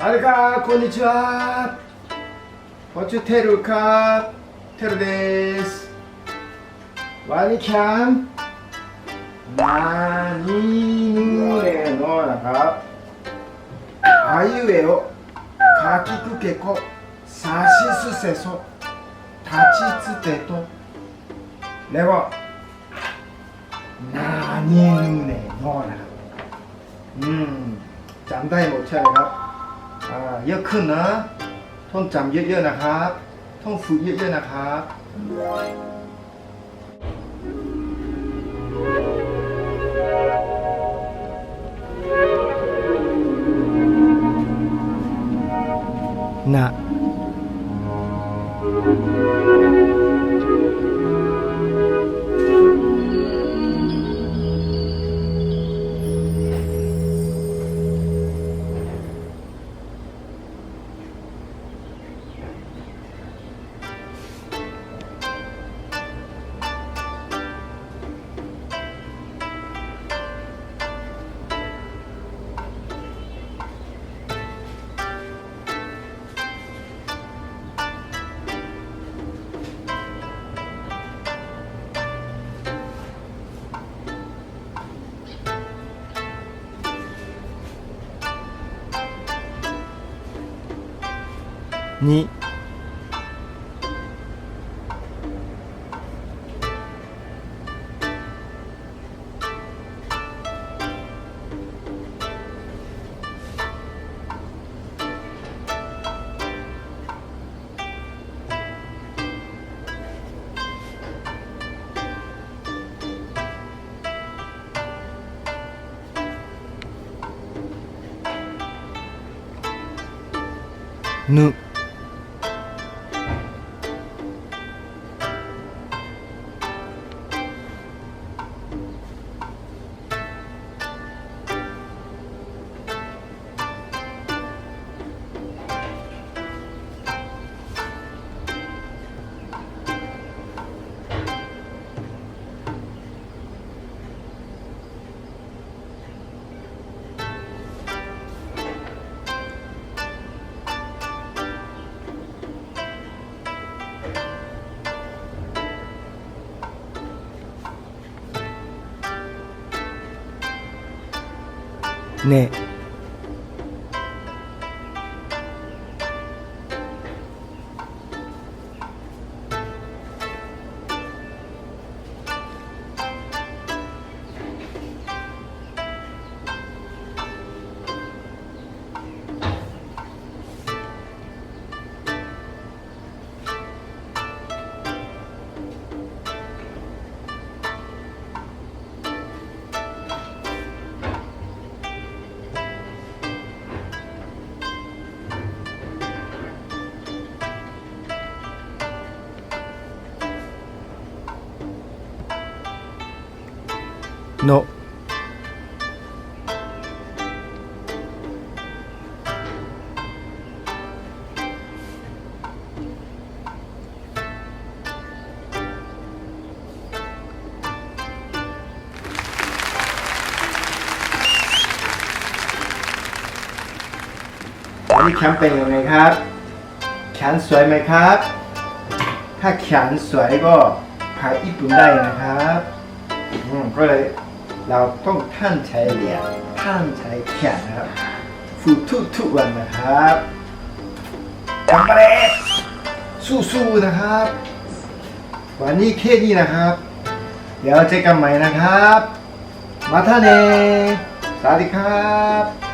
あれかこんにちはポチちテルかテルですワニキャンなにぬれの中あいうえをかきくけこさしすせそたちつてとレゴなにぬれの中うんจำได้หมดใช่ อ่าเยอะขึ้นนะ ท่องจำเยอะๆนะครับ ท่องฝึกเยอะๆนะครับน に。ぬ。ね。のวันนี้แคมป์เป็นยังไงครับแขนสวยไหมครับ ถ้าแขนสวยก็พายญี่ปุ่นได้นะครับ อืมก็เลย เราต้องท่านใช้เหรียญท่านใช้แขนนะครับฝึกทุกทุกวันนะครับจำไปเลยสู้ๆนะครับ วันนี้แค่นี้นะครับ เดี๋ยวเจอกันใหม่นะครับ มาท่านเองสวัสดีครับ